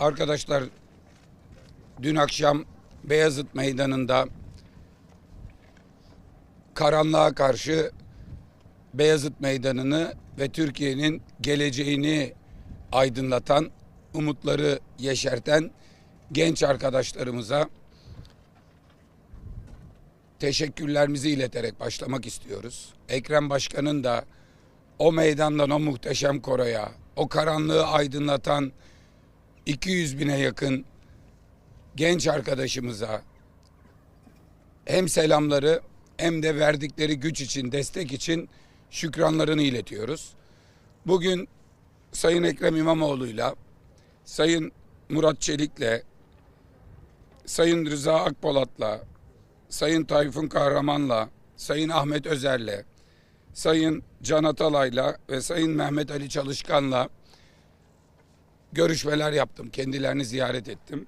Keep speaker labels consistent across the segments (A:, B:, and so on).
A: Arkadaşlar dün akşam Beyazıt Meydanı'nda karanlığa karşı Beyazıt Meydanı'nı ve Türkiye'nin geleceğini aydınlatan, umutları yeşerten genç arkadaşlarımıza teşekkürlerimizi ileterek başlamak istiyoruz. Ekrem Başkan'ın da o meydandan o muhteşem koroya, o karanlığı aydınlatan 200 bine yakın genç arkadaşımıza hem selamları hem de verdikleri güç için, destek için şükranlarını iletiyoruz. Bugün Sayın Ekrem İmamoğlu'yla, Sayın Murat Çelik'le, Sayın Rıza Akpolat'la, Sayın Tayfun Kahraman'la, Sayın Ahmet Özer'le, Sayın Can Atalay'la ve Sayın Mehmet Ali Çalışkan'la görüşmeler yaptım. Kendilerini ziyaret ettim.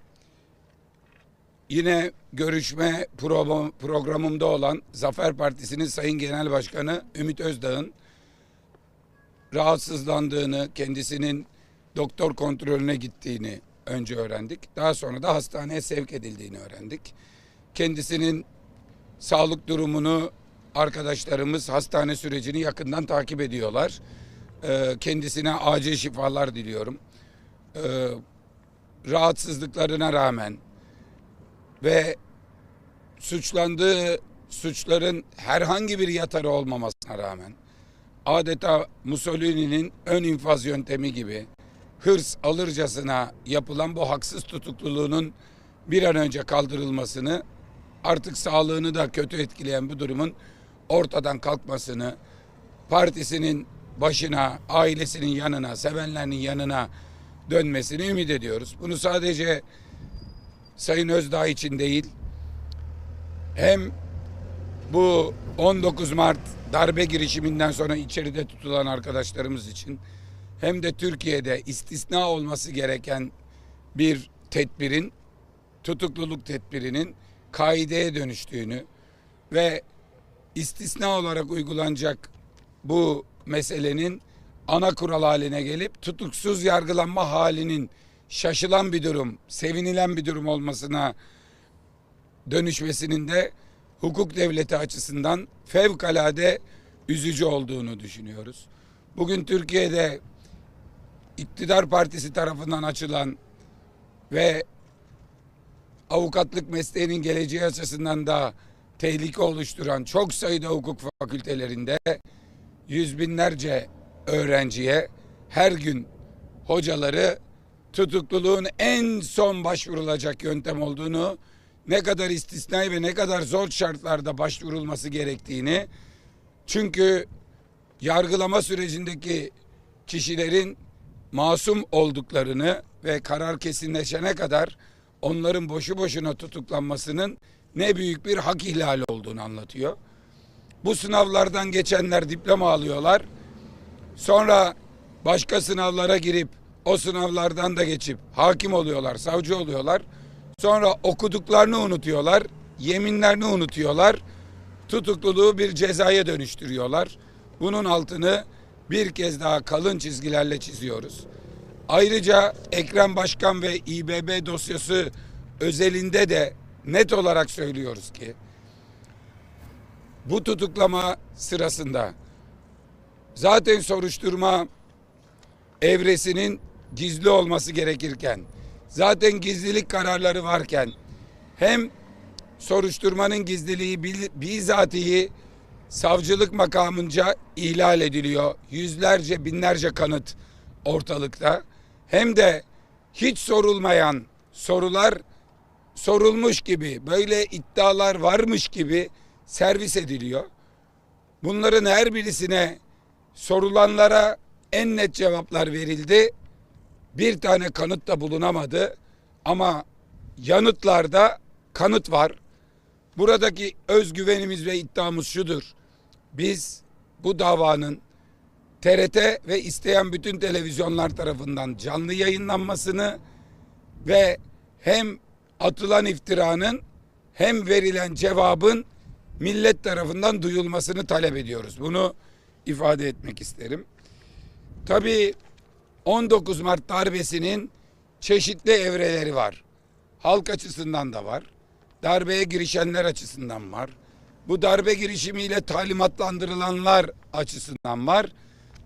A: Yine görüşme pro- programımda olan Zafer Partisi'nin Sayın Genel Başkanı Ümit Özdağ'ın rahatsızlandığını, kendisinin doktor kontrolüne gittiğini önce öğrendik. Daha sonra da hastaneye sevk edildiğini öğrendik. Kendisinin sağlık durumunu arkadaşlarımız hastane sürecini yakından takip ediyorlar. Ee, kendisine acil şifalar diliyorum. Ee, rahatsızlıklarına rağmen ve suçlandığı suçların herhangi bir yatarı olmamasına rağmen adeta Mussolini'nin ön infaz yöntemi gibi hırs alırcasına yapılan bu haksız tutukluluğunun bir an önce kaldırılmasını artık sağlığını da kötü etkileyen bu durumun ortadan kalkmasını partisinin başına, ailesinin yanına, sevenlerinin yanına dönmesini ümit ediyoruz. Bunu sadece Sayın Özdağ için değil, hem bu 19 Mart darbe girişiminden sonra içeride tutulan arkadaşlarımız için hem de Türkiye'de istisna olması gereken bir tedbirin tutukluluk tedbirinin kaideye dönüştüğünü ve istisna olarak uygulanacak bu meselenin ana kural haline gelip tutuksuz yargılanma halinin şaşılan bir durum, sevinilen bir durum olmasına dönüşmesinin de hukuk devleti açısından fevkalade üzücü olduğunu düşünüyoruz. Bugün Türkiye'de iktidar partisi tarafından açılan ve avukatlık mesleğinin geleceği açısından da tehlike oluşturan çok sayıda hukuk fakültelerinde yüz binlerce öğrenciye her gün hocaları tutukluluğun en son başvurulacak yöntem olduğunu, ne kadar istisnai ve ne kadar zor şartlarda başvurulması gerektiğini, çünkü yargılama sürecindeki kişilerin masum olduklarını ve karar kesinleşene kadar onların boşu boşuna tutuklanmasının ne büyük bir hak ihlali olduğunu anlatıyor. Bu sınavlardan geçenler diploma alıyorlar. Sonra başka sınavlara girip o sınavlardan da geçip hakim oluyorlar, savcı oluyorlar. Sonra okuduklarını unutuyorlar, yeminlerini unutuyorlar. Tutukluluğu bir cezaya dönüştürüyorlar. Bunun altını bir kez daha kalın çizgilerle çiziyoruz. Ayrıca Ekrem Başkan ve İBB dosyası özelinde de net olarak söylüyoruz ki bu tutuklama sırasında zaten soruşturma evresinin gizli olması gerekirken zaten gizlilik kararları varken hem soruşturmanın gizliliği bizatihi savcılık makamınca ihlal ediliyor. Yüzlerce binlerce kanıt ortalıkta. Hem de hiç sorulmayan sorular sorulmuş gibi böyle iddialar varmış gibi servis ediliyor. Bunların her birisine sorulanlara en net cevaplar verildi. Bir tane kanıt da bulunamadı ama yanıtlarda kanıt var. Buradaki özgüvenimiz ve iddiamız şudur. Biz bu davanın TRT ve isteyen bütün televizyonlar tarafından canlı yayınlanmasını ve hem atılan iftiranın hem verilen cevabın millet tarafından duyulmasını talep ediyoruz. Bunu ifade etmek isterim. Tabii 19 Mart darbesinin çeşitli evreleri var. Halk açısından da var. Darbeye girişenler açısından var. Bu darbe girişimiyle talimatlandırılanlar açısından var.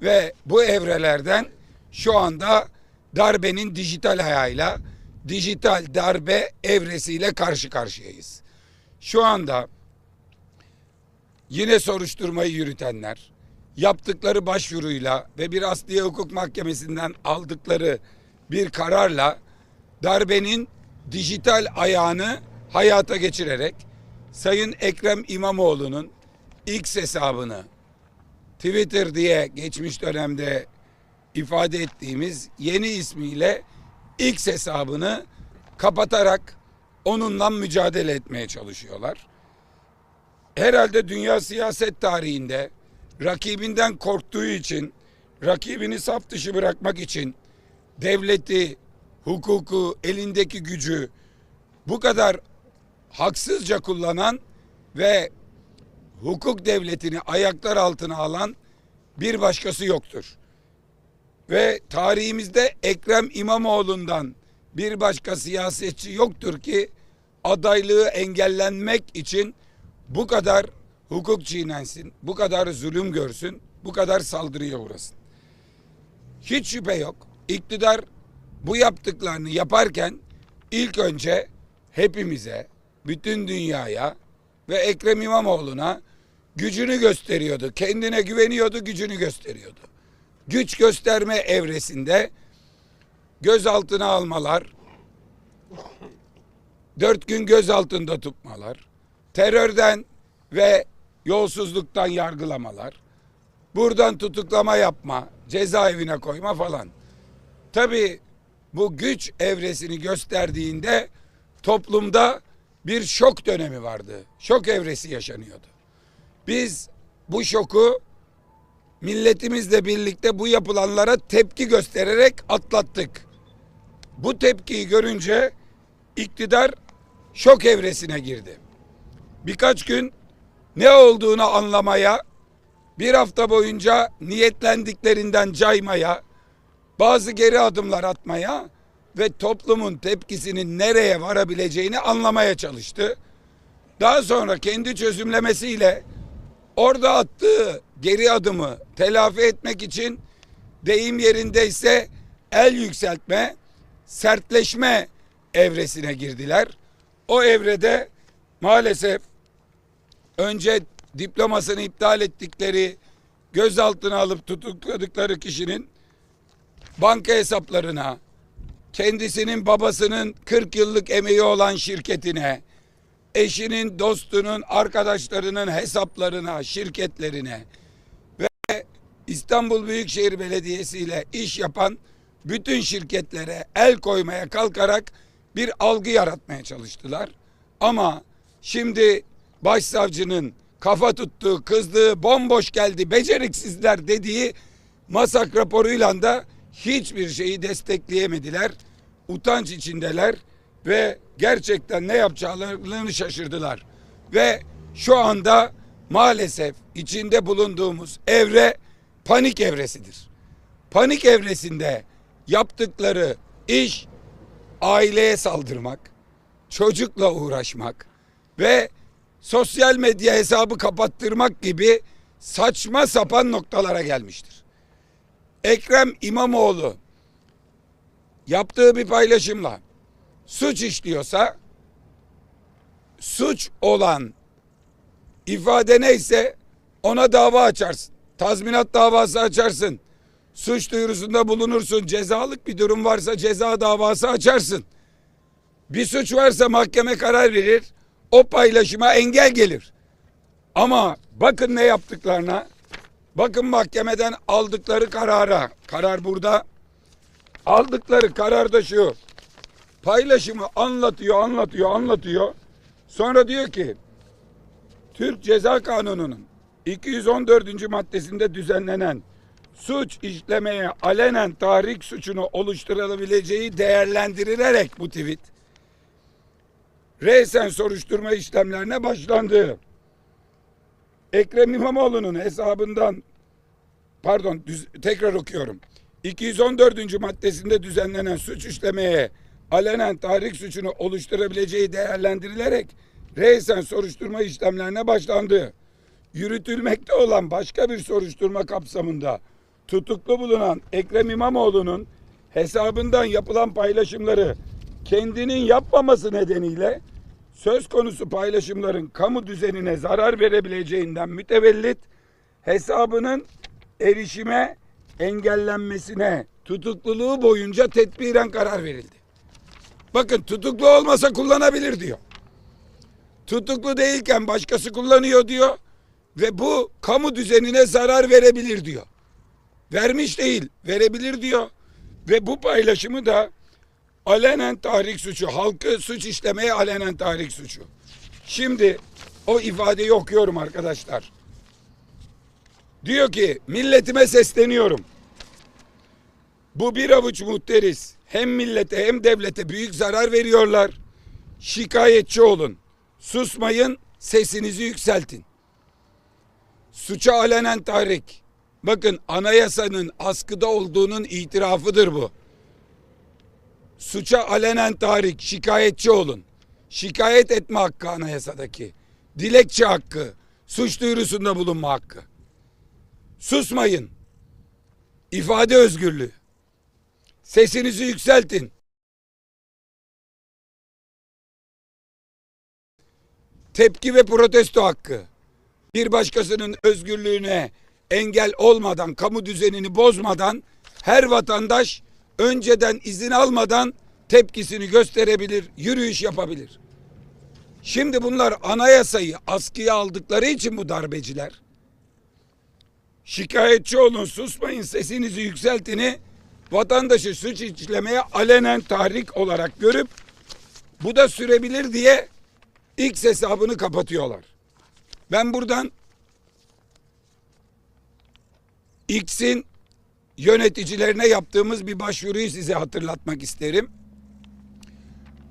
A: Ve bu evrelerden şu anda darbenin dijital ayağıyla, dijital darbe evresiyle karşı karşıyayız. Şu anda yine soruşturmayı yürütenler, yaptıkları başvuruyla ve bir Asliye Hukuk Mahkemesi'nden aldıkları bir kararla darbenin dijital ayağını hayata geçirerek Sayın Ekrem İmamoğlu'nun X hesabını Twitter diye geçmiş dönemde ifade ettiğimiz yeni ismiyle X hesabını kapatarak onunla mücadele etmeye çalışıyorlar. Herhalde dünya siyaset tarihinde rakibinden korktuğu için, rakibini saf dışı bırakmak için devleti, hukuku, elindeki gücü bu kadar haksızca kullanan ve hukuk devletini ayaklar altına alan bir başkası yoktur. Ve tarihimizde Ekrem İmamoğlu'ndan bir başka siyasetçi yoktur ki adaylığı engellenmek için bu kadar hukuk çiğnensin, bu kadar zulüm görsün, bu kadar saldırıya uğrasın. Hiç şüphe yok. İktidar bu yaptıklarını yaparken ilk önce hepimize, bütün dünyaya ve Ekrem İmamoğlu'na gücünü gösteriyordu. Kendine güveniyordu, gücünü gösteriyordu. Güç gösterme evresinde gözaltına almalar, dört gün gözaltında tutmalar, terörden ve yolsuzluktan yargılamalar, buradan tutuklama yapma, cezaevine koyma falan. Tabii bu güç evresini gösterdiğinde toplumda bir şok dönemi vardı. Şok evresi yaşanıyordu. Biz bu şoku milletimizle birlikte bu yapılanlara tepki göstererek atlattık. Bu tepkiyi görünce iktidar şok evresine girdi. Birkaç gün ne olduğunu anlamaya, bir hafta boyunca niyetlendiklerinden caymaya, bazı geri adımlar atmaya ve toplumun tepkisinin nereye varabileceğini anlamaya çalıştı. Daha sonra kendi çözümlemesiyle orada attığı geri adımı telafi etmek için deyim yerindeyse el yükseltme, sertleşme evresine girdiler. O evrede maalesef önce diplomasını iptal ettikleri, gözaltına alıp tutukladıkları kişinin banka hesaplarına, kendisinin babasının 40 yıllık emeği olan şirketine, eşinin, dostunun, arkadaşlarının hesaplarına, şirketlerine ve İstanbul Büyükşehir Belediyesi ile iş yapan bütün şirketlere el koymaya kalkarak bir algı yaratmaya çalıştılar. Ama şimdi başsavcının kafa tuttuğu, kızdığı, bomboş geldi, beceriksizler dediği masak raporuyla da hiçbir şeyi destekleyemediler. Utanç içindeler ve gerçekten ne yapacaklarını şaşırdılar. Ve şu anda maalesef içinde bulunduğumuz evre panik evresidir. Panik evresinde yaptıkları iş aileye saldırmak, çocukla uğraşmak ve sosyal medya hesabı kapattırmak gibi saçma sapan noktalara gelmiştir. Ekrem İmamoğlu yaptığı bir paylaşımla suç işliyorsa suç olan ifade neyse ona dava açarsın. Tazminat davası açarsın. Suç duyurusunda bulunursun. Cezalık bir durum varsa ceza davası açarsın. Bir suç varsa mahkeme karar verir. O paylaşıma engel gelir. Ama bakın ne yaptıklarına. Bakın mahkemeden aldıkları karara. Karar burada. Aldıkları karar da şu. Paylaşımı anlatıyor, anlatıyor, anlatıyor. Sonra diyor ki Türk Ceza Kanunu'nun 214. maddesinde düzenlenen suç işlemeye alenen tahrik suçunu oluşturulabileceği değerlendirilerek bu tweet resen soruşturma işlemlerine başlandı. Ekrem İmamoğlu'nun hesabından pardon düz- tekrar okuyorum. 214. maddesinde düzenlenen suç işlemeye alenen tahrik suçunu oluşturabileceği değerlendirilerek reysen soruşturma işlemlerine başlandı. Yürütülmekte olan başka bir soruşturma kapsamında tutuklu bulunan Ekrem İmamoğlu'nun hesabından yapılan paylaşımları kendinin yapmaması nedeniyle söz konusu paylaşımların kamu düzenine zarar verebileceğinden mütevellit hesabının erişime engellenmesine tutukluluğu boyunca tedbiren karar verildi. Bakın tutuklu olmasa kullanabilir diyor. Tutuklu değilken başkası kullanıyor diyor ve bu kamu düzenine zarar verebilir diyor. Vermiş değil, verebilir diyor ve bu paylaşımı da alenen tahrik suçu, halkı suç işlemeye alenen tahrik suçu. Şimdi o ifadeyi okuyorum arkadaşlar. Diyor ki milletime sesleniyorum. Bu bir avuç muhteriz. Hem millete hem devlete büyük zarar veriyorlar. Şikayetçi olun. Susmayın, sesinizi yükseltin. Suça alenen tahrik. Bakın anayasanın askıda olduğunun itirafıdır bu. Suça alenen tahrik, şikayetçi olun. Şikayet etme hakkı anayasadaki. Dilekçe hakkı, suç duyurusunda bulunma hakkı. Susmayın. İfade özgürlüğü. Sesinizi yükseltin. Tepki ve protesto hakkı. Bir başkasının özgürlüğüne engel olmadan, kamu düzenini bozmadan her vatandaş önceden izin almadan tepkisini gösterebilir, yürüyüş yapabilir. Şimdi bunlar anayasayı askıya aldıkları için bu darbeciler şikayetçi olun, susmayın, sesinizi yükseltini vatandaşı suç işlemeye alenen tahrik olarak görüp bu da sürebilir diye X hesabını kapatıyorlar. Ben buradan X'in yöneticilerine yaptığımız bir başvuruyu size hatırlatmak isterim.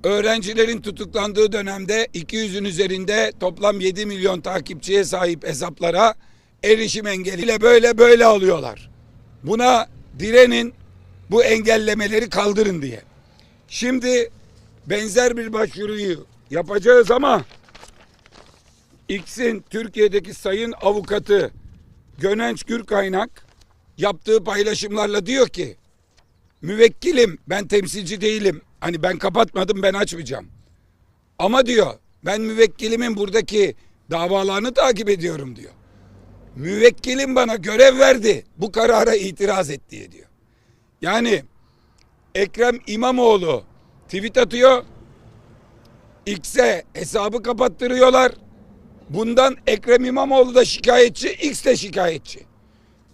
A: Öğrencilerin tutuklandığı dönemde 200'ün üzerinde toplam 7 milyon takipçiye sahip hesaplara erişim engeliyle böyle böyle alıyorlar. Buna direnin bu engellemeleri kaldırın diye. Şimdi benzer bir başvuruyu yapacağız ama X'in Türkiye'deki sayın avukatı Gönenç Gürkaynak yaptığı paylaşımlarla diyor ki müvekkilim ben temsilci değilim. Hani ben kapatmadım ben açmayacağım. Ama diyor ben müvekkilimin buradaki davalarını takip ediyorum diyor. Müvekkilim bana görev verdi bu karara itiraz et diye diyor. Yani Ekrem İmamoğlu tweet atıyor. X'e hesabı kapattırıyorlar. Bundan Ekrem İmamoğlu da şikayetçi, X de şikayetçi.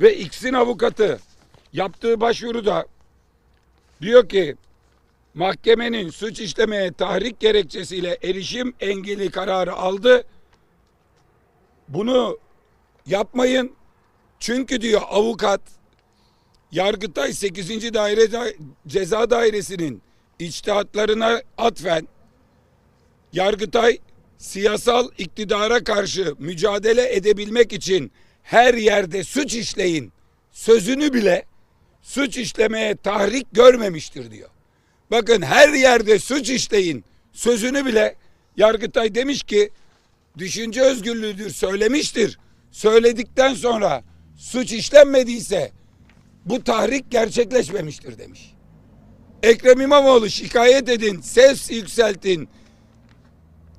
A: Ve X'in avukatı yaptığı başvuruda diyor ki mahkemenin suç işlemeye tahrik gerekçesiyle erişim engeli kararı aldı. Bunu yapmayın. Çünkü diyor avukat Yargıtay 8. Daire Da- Ceza Dairesi'nin içtihatlarına atfen Yargıtay siyasal iktidara karşı mücadele edebilmek için her yerde suç işleyin sözünü bile suç işlemeye tahrik görmemiştir diyor. Bakın her yerde suç işleyin sözünü bile Yargıtay demiş ki düşünce özgürlüğüdür söylemiştir. Söyledikten sonra suç işlenmediyse bu tahrik gerçekleşmemiştir demiş. Ekrem İmamoğlu şikayet edin, ses yükseltin,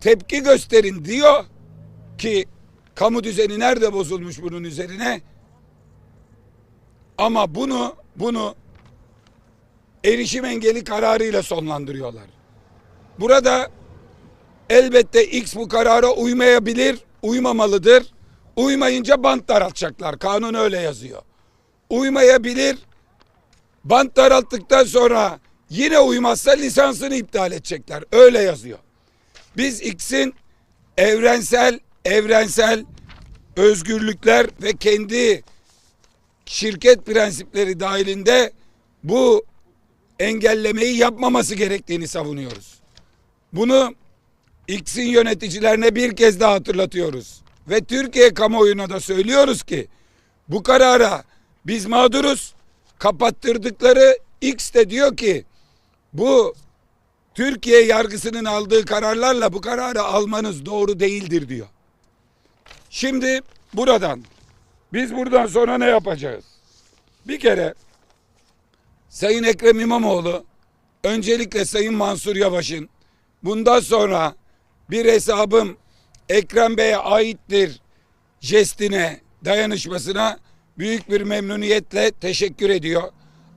A: tepki gösterin diyor ki kamu düzeni nerede bozulmuş bunun üzerine? Ama bunu bunu erişim engeli kararıyla sonlandırıyorlar. Burada elbette X bu karara uymayabilir, uymamalıdır. Uymayınca bant daraltacaklar. Kanun öyle yazıyor. Uymayabilir. Bant daralttıktan sonra yine uymazsa lisansını iptal edecekler. Öyle yazıyor. Biz X'in evrensel evrensel özgürlükler ve kendi şirket prensipleri dahilinde bu engellemeyi yapmaması gerektiğini savunuyoruz. Bunu X'in yöneticilerine bir kez daha hatırlatıyoruz. Ve Türkiye kamuoyuna da söylüyoruz ki bu karara biz mağduruz. kapattırdıkları X de diyor ki bu Türkiye yargısının aldığı kararlarla bu kararı almanız doğru değildir diyor. Şimdi buradan biz buradan sonra ne yapacağız? Bir kere Sayın Ekrem İmamoğlu öncelikle Sayın Mansur Yavaş'ın bundan sonra bir hesabım Ekrem Bey'e aittir jestine, dayanışmasına büyük bir memnuniyetle teşekkür ediyor.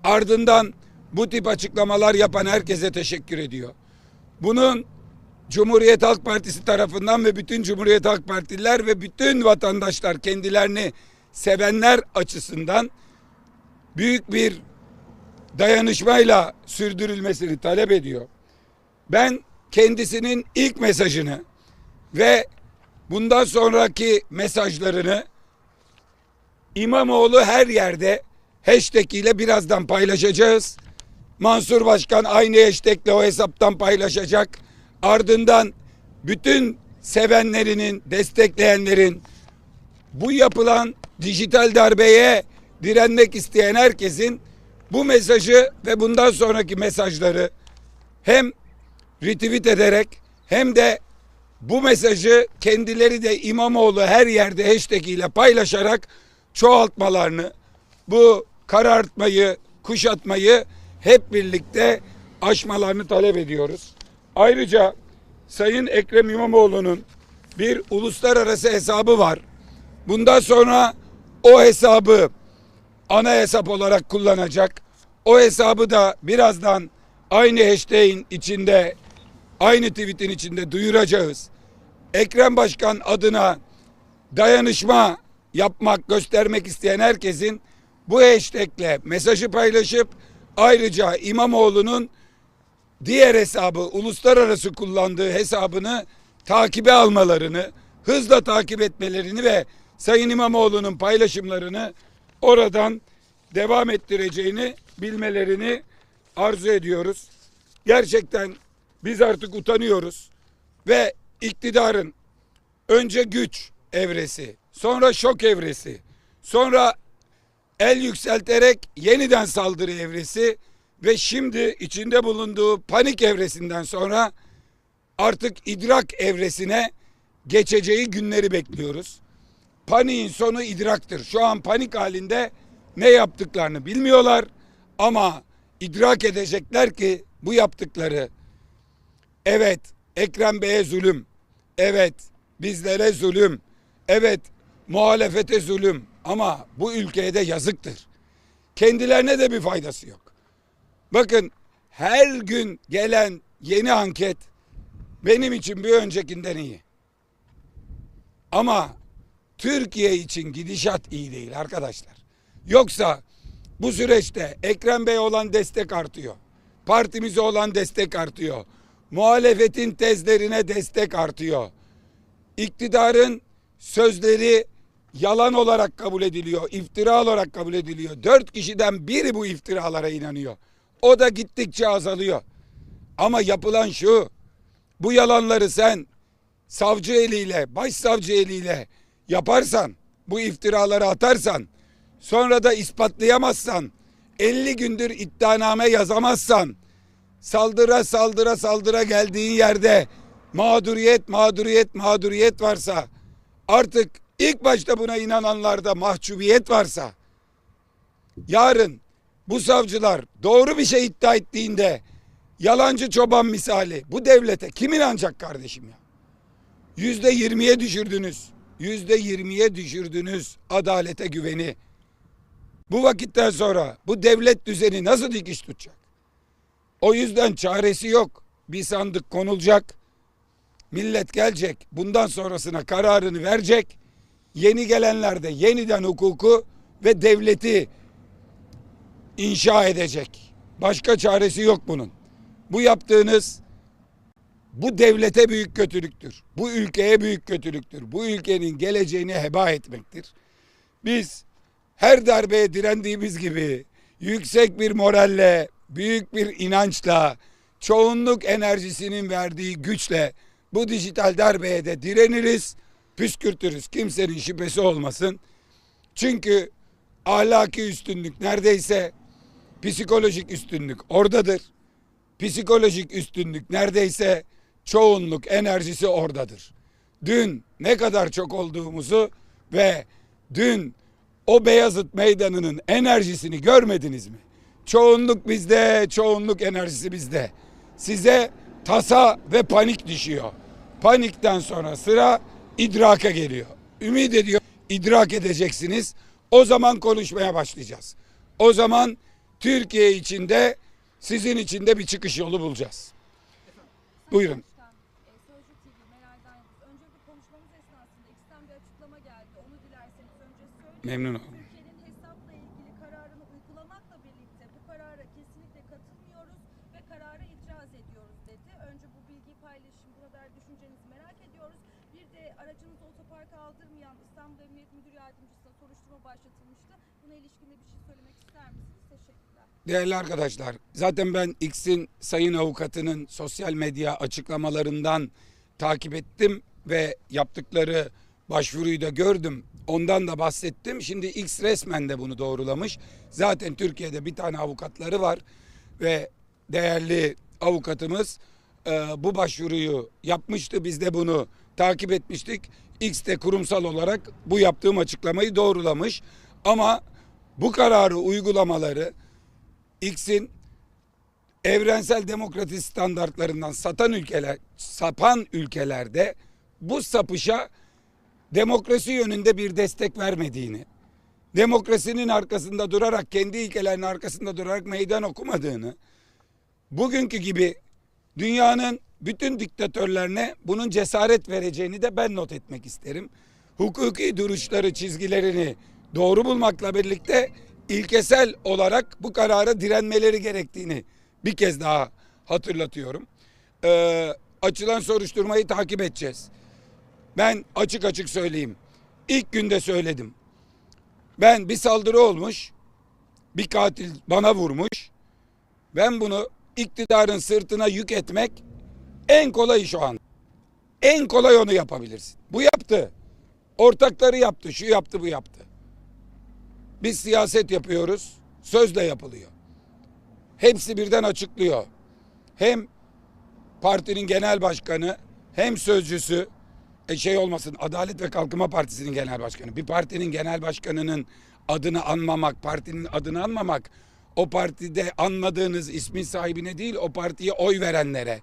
A: Ardından bu tip açıklamalar yapan herkese teşekkür ediyor. Bunun Cumhuriyet Halk Partisi tarafından ve bütün Cumhuriyet Halk Partililer ve bütün vatandaşlar kendilerini sevenler açısından büyük bir dayanışmayla sürdürülmesini talep ediyor. Ben kendisinin ilk mesajını ve bundan sonraki mesajlarını İmamoğlu her yerde hashtag ile birazdan paylaşacağız. Mansur Başkan aynı hashtag ile o hesaptan paylaşacak. Ardından bütün sevenlerinin, destekleyenlerin bu yapılan dijital darbeye direnmek isteyen herkesin bu mesajı ve bundan sonraki mesajları hem retweet ederek hem de bu mesajı kendileri de İmamoğlu her yerde hashtag ile paylaşarak çoğaltmalarını, bu karartmayı, kuşatmayı hep birlikte aşmalarını talep ediyoruz. Ayrıca Sayın Ekrem İmamoğlu'nun bir uluslararası hesabı var. Bundan sonra o hesabı ana hesap olarak kullanacak. O hesabı da birazdan aynı hashtag'in içinde, aynı tweet'in içinde duyuracağız. Ekrem Başkan adına dayanışma yapmak, göstermek isteyen herkesin bu hashtagle mesajı paylaşıp ayrıca İmamoğlu'nun diğer hesabı, uluslararası kullandığı hesabını takibe almalarını, hızla takip etmelerini ve Sayın İmamoğlu'nun paylaşımlarını oradan devam ettireceğini bilmelerini arzu ediyoruz. Gerçekten biz artık utanıyoruz ve iktidarın önce güç evresi, sonra şok evresi, sonra el yükselterek yeniden saldırı evresi ve şimdi içinde bulunduğu panik evresinden sonra artık idrak evresine geçeceği günleri bekliyoruz. Paniğin sonu idraktır. Şu an panik halinde ne yaptıklarını bilmiyorlar ama idrak edecekler ki bu yaptıkları evet Ekrem Bey'e zulüm, evet bizlere zulüm, evet muhalefete zulüm ama bu ülkeye de yazıktır. Kendilerine de bir faydası yok. Bakın her gün gelen yeni anket benim için bir öncekinden iyi. Ama Türkiye için gidişat iyi değil arkadaşlar. Yoksa bu süreçte Ekrem Bey olan destek artıyor. Partimize olan destek artıyor. Muhalefetin tezlerine destek artıyor. İktidarın sözleri yalan olarak kabul ediliyor, iftira olarak kabul ediliyor. Dört kişiden biri bu iftiralara inanıyor. O da gittikçe azalıyor. Ama yapılan şu, bu yalanları sen savcı eliyle, başsavcı eliyle yaparsan, bu iftiraları atarsan, sonra da ispatlayamazsan, 50 gündür iddianame yazamazsan, saldıra saldıra saldıra geldiğin yerde mağduriyet, mağduriyet, mağduriyet varsa, artık ilk başta buna inananlarda mahcubiyet varsa, yarın bu savcılar doğru bir şey iddia ettiğinde yalancı çoban misali bu devlete kim inanacak kardeşim ya? Yüzde yirmiye düşürdünüz. Yüzde yirmiye düşürdünüz adalete güveni. Bu vakitten sonra bu devlet düzeni nasıl dikiş tutacak? O yüzden çaresi yok. Bir sandık konulacak. Millet gelecek. Bundan sonrasına kararını verecek. Yeni gelenler de yeniden hukuku ve devleti inşa edecek. Başka çaresi yok bunun. Bu yaptığınız bu devlete büyük kötülüktür. Bu ülkeye büyük kötülüktür. Bu ülkenin geleceğini heba etmektir. Biz her darbeye direndiğimiz gibi yüksek bir moralle, büyük bir inançla, çoğunluk enerjisinin verdiği güçle bu dijital darbeye de direniriz, püskürtürüz. Kimsenin şüphesi olmasın. Çünkü ahlaki üstünlük neredeyse Psikolojik üstünlük oradadır. Psikolojik üstünlük neredeyse çoğunluk enerjisi oradadır. Dün ne kadar çok olduğumuzu ve dün o Beyazıt Meydanı'nın enerjisini görmediniz mi? Çoğunluk bizde, çoğunluk enerjisi bizde. Size tasa ve panik düşüyor. Panikten sonra sıra idraka geliyor. Ümit ediyor idrak edeceksiniz. O zaman konuşmaya başlayacağız. O zaman Türkiye içinde sizin içinde bir çıkış yolu bulacağız. Buyurun.
B: E, Sözcü TV, Meral'den Yıldız. Öncelikle konuşmamız esnasında X'ten bir açıklama geldi. Onu dilerseniz önce söyleyeyim.
A: Memnun oldum.
B: Türkiye'nin hesapla ilgili kararını uygulamakla birlikte bu karara kesinlikle katılmıyoruz ve karara itiraz ediyoruz dedi. Önce bu bilgiyi paylaşın, buna dair düşüncenizi merak ediyoruz. Bir de aracınızı otoparka aldırmayan İstanbul Emniyet Müdür Yardımcısına soruşturma başlatılmıştı. Buna ilişkin de bir şey söylemek ister misiniz? Teşekkürler.
A: Değerli arkadaşlar, zaten ben X'in sayın avukatının sosyal medya açıklamalarından takip ettim ve yaptıkları başvuruyu da gördüm. Ondan da bahsettim. Şimdi X resmen de bunu doğrulamış. Zaten Türkiye'de bir tane avukatları var ve değerli avukatımız e, bu başvuruyu yapmıştı. Biz de bunu takip etmiştik. X de kurumsal olarak bu yaptığım açıklamayı doğrulamış. Ama bu kararı uygulamaları X'in evrensel demokrasi standartlarından satan ülkeler, sapan ülkelerde bu sapışa demokrasi yönünde bir destek vermediğini, demokrasinin arkasında durarak, kendi ilkelerinin arkasında durarak meydan okumadığını, bugünkü gibi dünyanın bütün diktatörlerine bunun cesaret vereceğini de ben not etmek isterim. Hukuki duruşları, çizgilerini doğru bulmakla birlikte ilkesel olarak bu karara direnmeleri gerektiğini bir kez daha hatırlatıyorum. Ee, açılan soruşturmayı takip edeceğiz. Ben açık açık söyleyeyim. İlk günde söyledim. Ben bir saldırı olmuş. Bir katil bana vurmuş. Ben bunu iktidarın sırtına yük etmek en kolay şu an. En kolay onu yapabilirsin. Bu yaptı. Ortakları yaptı, şu yaptı, bu yaptı. Biz siyaset yapıyoruz, sözle yapılıyor. Hepsi birden açıklıyor. Hem partinin genel başkanı hem sözcüsü e şey olmasın Adalet ve Kalkınma Partisi'nin genel başkanı. Bir partinin genel başkanının adını anmamak, partinin adını anmamak o partide anmadığınız ismin sahibine değil o partiye oy verenlere